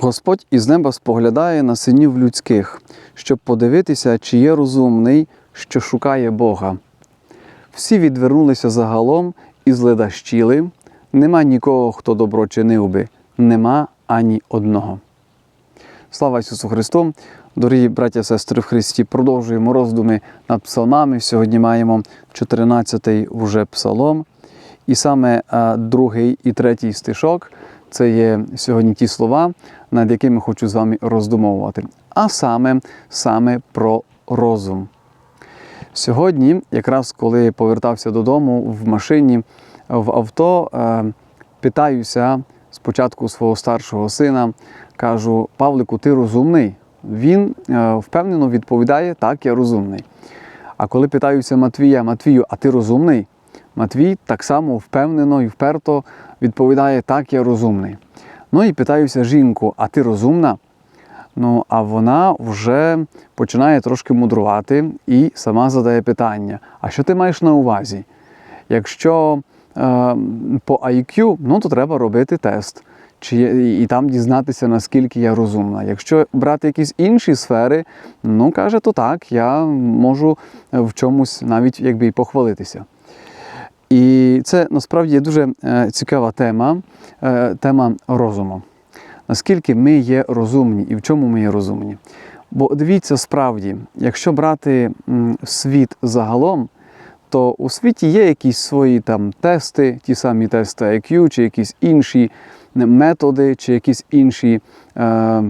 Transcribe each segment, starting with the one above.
Господь із неба споглядає на синів людських, щоб подивитися, чи є розумний, що шукає Бога. Всі відвернулися загалом і зледащили. Нема нікого, хто добро чинив би, нема ані одного. Слава Ісусу Христу! Дорогі браття сестри в Христі, продовжуємо роздуми над псалмами. Сьогодні маємо 14-й вже псалом. І саме другий і третій стишок це є сьогодні ті слова, над якими хочу з вами роздумовувати. А саме, саме про розум. Сьогодні, якраз коли повертався додому в машині, в авто, е, питаюся спочатку свого старшого сина, кажу: Павлику, ти розумний? Він е, впевнено відповідає, так, я розумний. А коли питаюся Матвія, Матвію, а ти розумний? Матвій так само впевнено і вперто відповідає, так, я розумний. Ну і питаюся жінку, а ти розумна? Ну, а вона вже починає трошки мудрувати і сама задає питання: а що ти маєш на увазі? Якщо е, по IQ, ну то треба робити тест. Чи і там дізнатися, наскільки я розумна. Якщо брати якісь інші сфери, ну каже, то так, я можу в чомусь навіть якби і похвалитися. І це насправді дуже е, цікава тема, е, тема розуму. Наскільки ми є розумні і в чому ми є розумні? Бо дивіться, справді, якщо брати світ загалом, то у світі є якісь свої там тести, ті самі тести IQ, чи якісь інші методи, чи якісь інші е,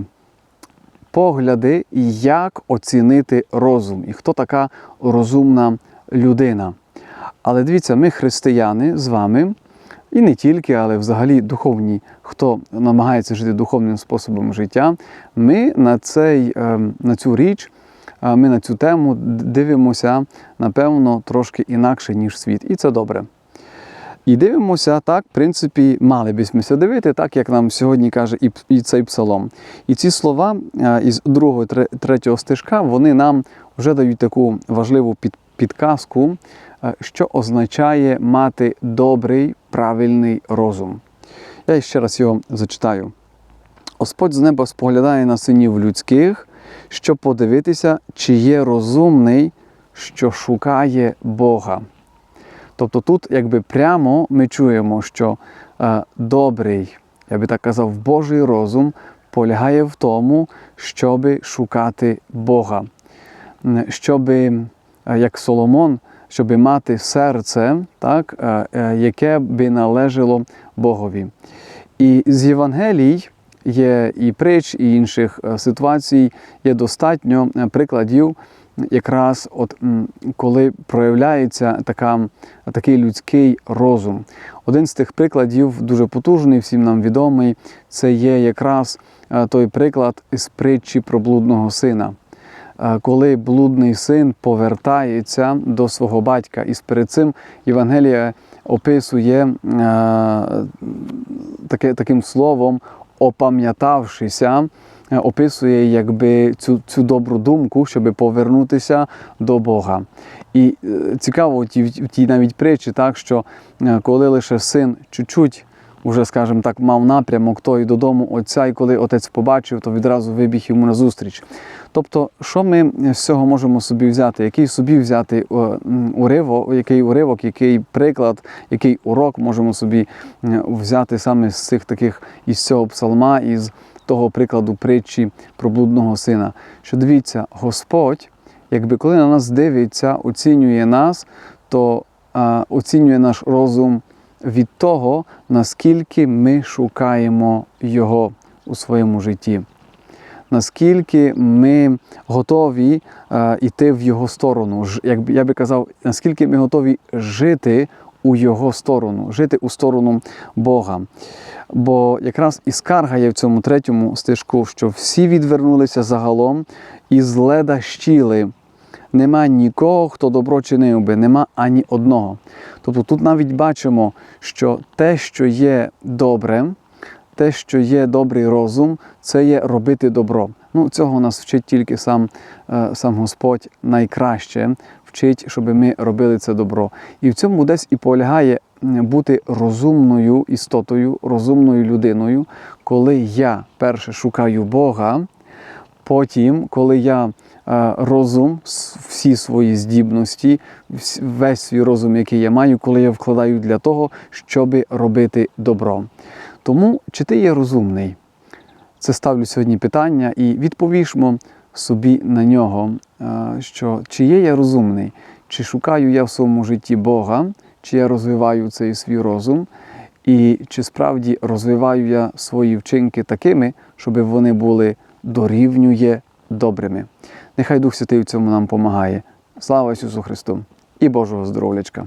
погляди, як оцінити розум і хто така розумна людина. Але дивіться, ми християни з вами, і не тільки, але взагалі духовні, хто намагається жити духовним способом життя, ми на, цей, е, на цю річ, е, ми на цю тему дивимося, напевно, трошки інакше, ніж світ. І це добре. І дивимося так, в принципі, мали б дивити, так як нам сьогодні каже і, цей псалом. І ці слова е, із другого третього стежка вони нам вже дають таку важливу підказку, що означає мати добрий, правильний розум. Я ще раз його зачитаю. Господь з неба споглядає на синів людських, щоб подивитися, чи є розумний, що шукає Бога. Тобто тут, якби прямо ми чуємо, що е, добрий, я би так казав, Божий розум полягає в тому, щоб шукати Бога, щоб, як Соломон, щоб мати серце, так, е, е, яке би належало Богові. І з Євангелій є і притч, і інших ситуацій є достатньо прикладів якраз от коли проявляється така, такий людський розум. Один з тих прикладів, дуже потужний, всім нам відомий, це є якраз е, той приклад із притчі про блудного сина. Коли блудний син повертається до свого батька, і перед цим Євангелія описує е, таке, таким словом, опам'ятавшися, Е, описує якби цю цю добру думку, щоб повернутися до Бога. І е, цікаво в тій, навіть притчі, так що коли лише син чуть-чуть уже, скажімо так, мав напрямок той додому отця, і коли отець побачив, то відразу вибіг йому назустріч. Тобто, що ми з цього можемо собі взяти? Який собі взяти уривок, який уривок, який приклад, який урок можемо собі взяти саме з цих таких із цього псалма, із того прикладу притчі про блудного сина. Що дивіться, Господь, якби коли на нас дивиться, оцінює нас, то а, оцінює наш розум від того, наскільки ми шукаємо Його у своєму житті. Наскільки ми готові е, йти в його сторону, як я би казав, наскільки ми готові жити у Його сторону, жити у сторону Бога. Бо якраз і скарга є в цьому третьому стежку, що всі відвернулися загалом і зледащили. Нема нікого, хто добро чинив би, нема ані одного. Тобто тут навіть бачимо, що те, що є добре, те, що є добрий розум, це є робити добро. Ну, цього нас вчить тільки сам, е, сам Господь найкраще, вчить, щоб ми робили це добро. І в цьому десь і полягає бути розумною істотою, розумною людиною, коли я перше шукаю Бога, потім, коли я розум, всі свої здібності, весь свій розум, який я маю, коли я вкладаю для того, щоб робити добро. Тому, чи ти є розумний? Це ставлю сьогодні питання і відповіжмо собі на нього, е, що чи є я розумний, чи шукаю я в своєму житті Бога, чи я розвиваю цей свій розум, і чи справді розвиваю я свої вчинки такими, щоб вони були дорівнює добрими. Нехай Дух Святий в цьому нам помагає. Слава Ісусу Христу і Божого здоров'ячка!